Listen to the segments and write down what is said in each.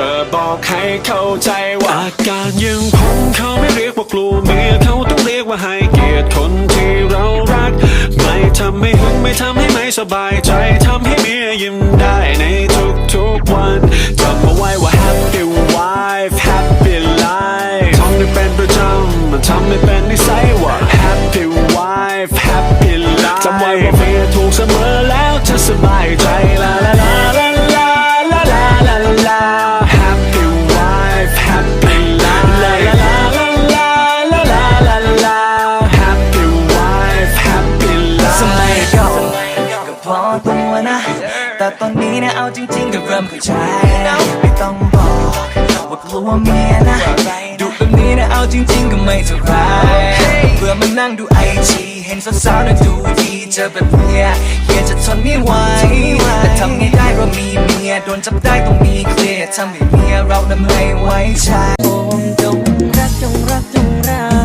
จะบอกให้เข้าใจว่าอาการยังผมเขาไม่เรียกว่ากลัวเมียเขาต้องเรียกว่าให้เกียรติคนที่เรารัก ไม่ทำให้หึงไม่ทำให้ไม่สบายใจทำให้เมียยิ้มได้ในทุกๆวันจำเอาไว้ว่า happy นนี้เนี่ยเอาจริงๆก็เริ่มเข้าใจไม่ต้องบอกว่ากลัวเมียนะดูแบบนี้เนี่ยเอาจริงๆก็ไม่เท่าไหรเพื่อมานั่งดูไอจีเห็นสาวๆน่ะดูดีเจอแบบเนี้ยเฮียจะทนไม่ไหวแต่ทำไงได้เรามีเมียโดนจับได้ต้องมีเคลียร์ทำให้เมียเรานั้นไม่ไว้ใจโอมจงรักจงรักจงรัก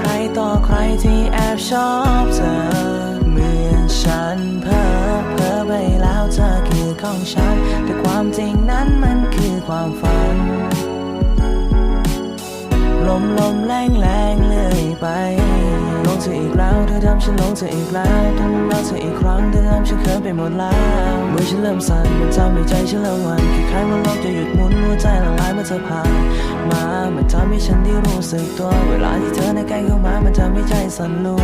ใครต่อใครที่แอบชอบเธอ เหมือนฉันเพ้อเพ้อไปแล้วเธอคือของฉัน แต่ความจริงนั้นมันคือความฝัน ลมลมแรงแรงเลื่อยไป เธออีกแล้ว เธอทำฉันลงเธออีกแล้วทำรักเธออีกครั้ง เธอทำฉันเขินไปหมดแล้วเมื่อฉันเริ่มสั่นมันทำให้ใจฉันเริ่มหวั่นคล้ายๆว่าโลกจะหยุดหมุนหัวใจละลายเมื่อเธอผ่านมามันทำให้ฉันได้รู้สึกตัว เวลาที่เธอในใกล้เข้ามามันทำให้ใจสั่นรัว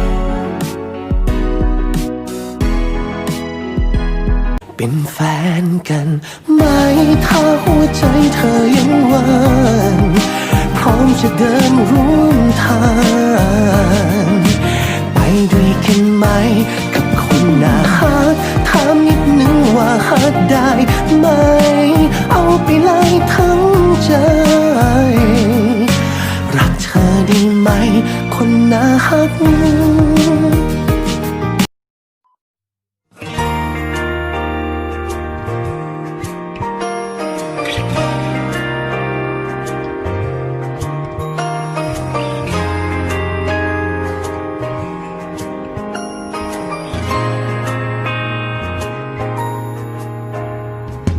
เป็นแฟนกันไหมถ้าหัวใจเธอยังว่างพร้อมจะเดินร่วมทาง ด้วยกันไหม กับคนน่าฮักถามนิดนึงว่าฮักได้ไหม เอาไปเลยทั้งใจ รักเธอได้ไหม คนน่าฮัก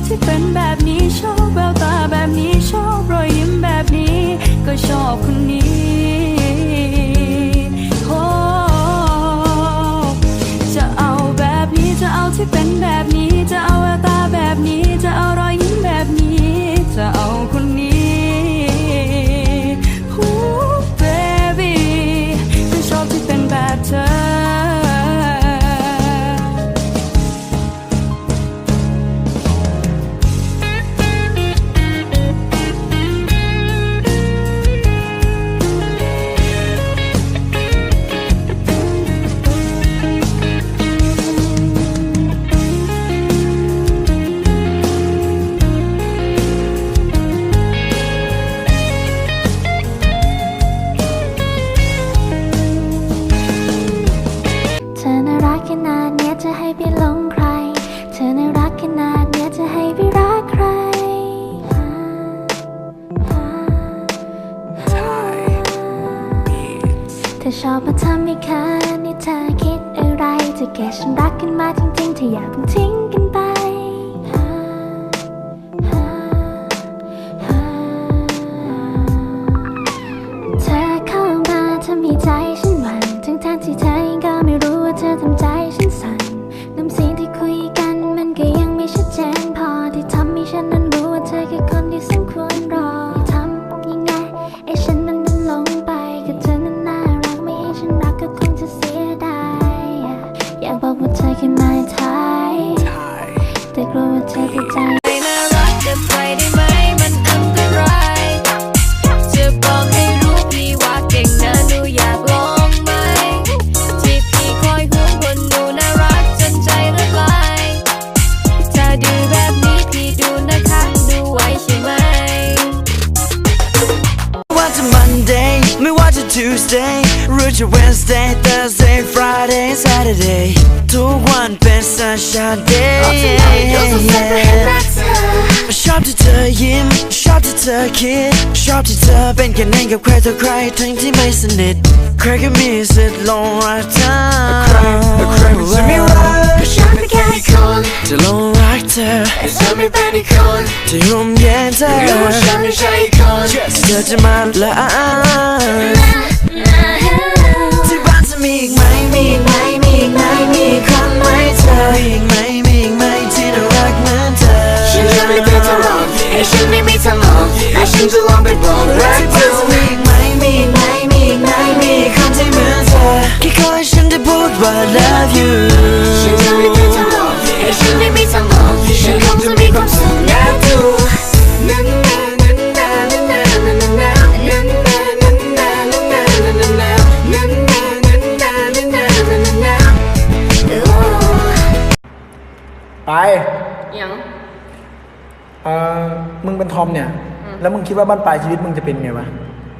บที่เป็นแบบนี้ชอบแววตาแบบนี้ชอบรอยยิ้มแบบนี้ ก็ชอบคนนี้ ชอบมาทำให้เคินนี่เธอคิดอะไรจะแก่ฉันรักกันมาจริงๆเธออย่าเพิ่งทิ้งกัน Tuesday, Roger Wednesday, Thursday, Friday, Saturday. To one best sunshine day. Shop to the yim, shop to the kid. Shop to the bank and then get credit cry 20 miles in it. Craig and me it long right time. The long right It's on me penny con The room yeah there You want to show me shake on Just touch my life จะลองไปบอกรักเธอจะมีอีกไหมมีอีกไหมมีอีกไหมมีอีกคนที่เหมือนเธอแค่ขอให้ฉันได้พูดว่า love you ฉันจะไม่เคยจะลองให้ฉันไม่มีทางลองฉันคงจะมีความสุขนะดูนะนะนะนะนะนะนะนะนะนะไปยังเอ่อมึงเป็นทอมเนี่ย แล้วมึงคิดว่าบ้านปลายชีวิตมึงจะเป็นไงวะ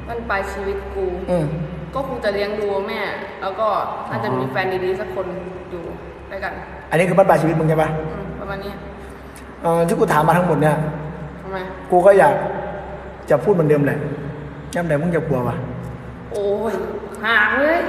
มันปลายชีวิตกู อืมก็คงจะเลี้ยงดูแม่ แล้วก็น่าจะมีแฟนดีๆสักคนอยู่ด้วยกันอันนี้คือบ้านปลายชีวิตมึงใช่ปะอืมประมาณนี้เอ่อที่กูถามมาทั้งหมดเนี่ย ทำไมกูก็อยากจะพูดเหมือนเดิมแหละย่ำแต่มึงจะกลัววะโอ้ยห่างเลย